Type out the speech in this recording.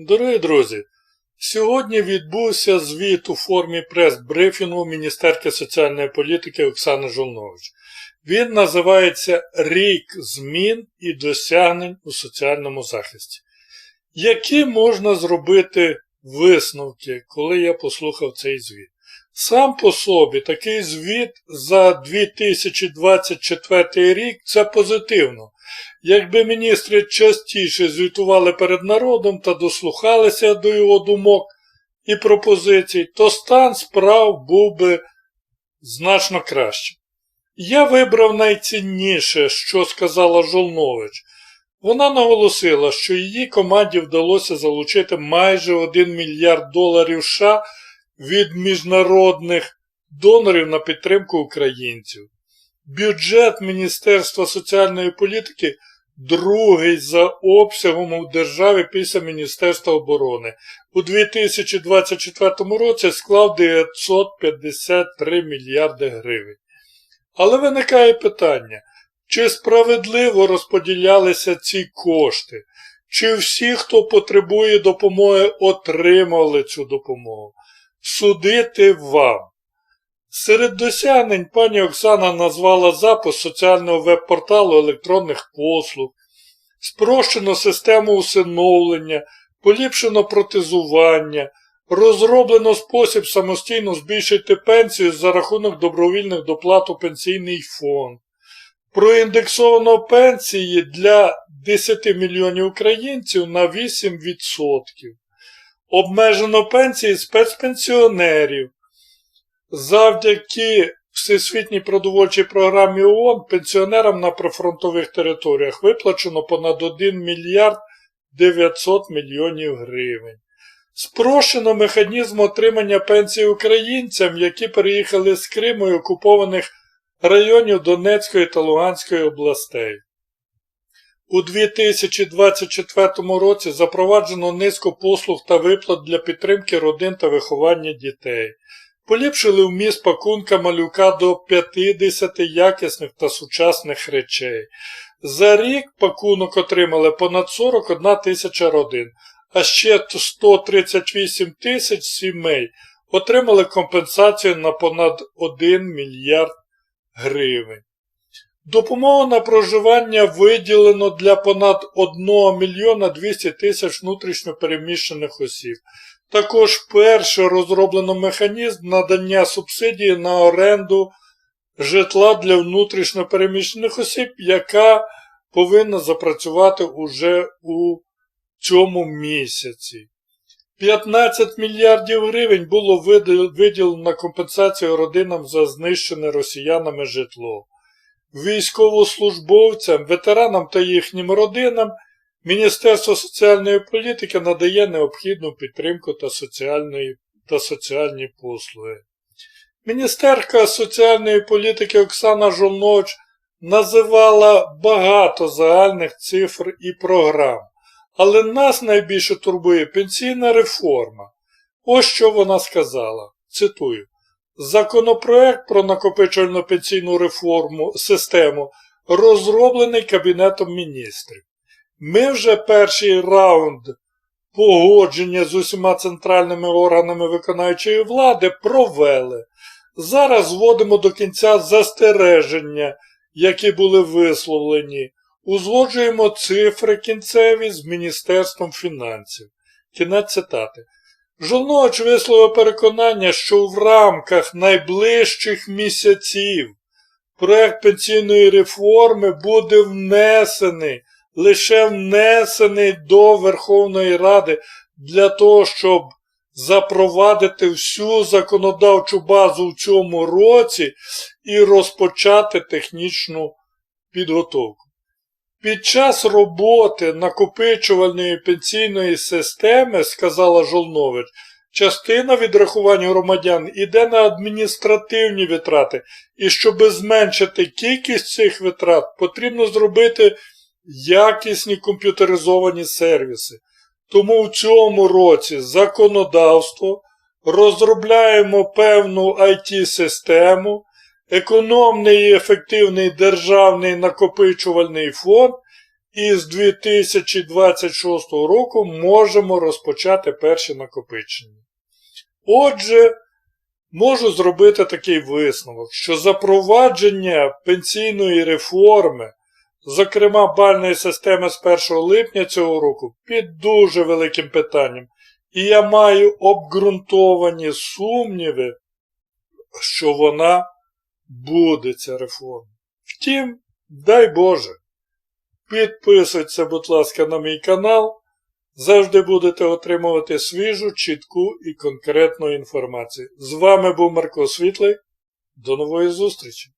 Дорогі друзі, сьогодні відбувся звіт у формі прес-брифінгу Міністерки соціальної політики Оксани Жолнович. Він називається Рік змін і досягнень у соціальному захисті. Які можна зробити висновки, коли я послухав цей звіт? Сам по собі такий звіт за 2024 рік це позитивно. Якби міністри частіше звітували перед народом та дослухалися до його думок і пропозицій, то стан справ був би значно краще. Я вибрав найцінніше, що сказала Жолнович. Вона наголосила, що її команді вдалося залучити майже 1 мільярд доларів США від міжнародних донорів на підтримку українців. Бюджет Міністерства соціальної політики другий за обсягом у державі після Міністерства оборони. У 2024 році склав 953 мільярди гривень. Але виникає питання, чи справедливо розподілялися ці кошти? Чи всі, хто потребує допомоги, отримали цю допомогу? Судити вам. Серед досягнень пані Оксана назвала запис соціального веб-порталу електронних послуг, спрощено систему усиновлення, поліпшено протезування, розроблено спосіб самостійно збільшити пенсію за рахунок добровільних доплат у пенсійний фонд, проіндексовано пенсії для 10 мільйонів українців на 8%, обмежено пенсії спецпенсіонерів. Завдяки Всесвітній продовольчій програмі ООН пенсіонерам на прифронтових територіях виплачено понад 1 мільярд 900 мільйонів гривень. Спрощено механізм отримання пенсій українцям, які переїхали з Криму і окупованих районів Донецької та Луганської областей. У 2024 році запроваджено низку послуг та виплат для підтримки родин та виховання дітей. Поліпшили вміст пакунка малюка до 50 якісних та сучасних речей. За рік пакунок отримали понад 41 тисяча родин, а ще 138 тисяч сімей отримали компенсацію на понад 1 мільярд гривень. Допомогу на проживання виділено для понад 1 мільйона 200 тисяч внутрішньопереміщених осіб. Також вперше розроблено механізм надання субсидії на оренду житла для внутрішньопереміщених осіб, яка повинна запрацювати уже у цьому місяці. 15 мільярдів гривень було виділено на компенсацію родинам за знищене росіянами житло. Військовослужбовцям, ветеранам та їхнім родинам Міністерство соціальної політики надає необхідну підтримку та, соціальної, та соціальні послуги. Міністерка соціальної політики Оксана Жолноч називала багато загальних цифр і програм, але нас найбільше турбує пенсійна реформа. Ось що вона сказала. Цитую. Законопроект про накопичувальну пенсійну реформу систему розроблений Кабінетом міністрів. Ми вже перший раунд погодження з усіма центральними органами виконавчої влади провели. Зараз зводимо до кінця застереження, які були висловлені. Узгоджуємо цифри кінцеві з Міністерством фінансів. Кінець цитати. Жолноч висловив переконання, що в рамках найближчих місяців проект пенсійної реформи буде внесений, лише внесений до Верховної Ради для того, щоб запровадити всю законодавчу базу в цьому році і розпочати технічну підготовку. Під час роботи накопичувальної пенсійної системи, сказала Жолнович, частина відрахувань громадян іде на адміністративні витрати, і щоб зменшити кількість цих витрат, потрібно зробити якісні комп'ютеризовані сервіси. Тому в цьому році законодавство розробляємо певну IT-систему, економний і ефективний державний накопичувальний фонд і з 2026 року можемо розпочати перші накопичення. Отже, можу зробити такий висновок, що запровадження пенсійної реформи, зокрема бальної системи з 1 липня цього року, під дуже великим питанням. І я маю обґрунтовані сумніви, що вона буде ця реформа. Втім, дай Боже. Підписуйтеся, будь ласка, на мій канал. Завжди будете отримувати свіжу, чітку і конкретну інформацію. З вами був Марко Світлий. До нової зустрічі!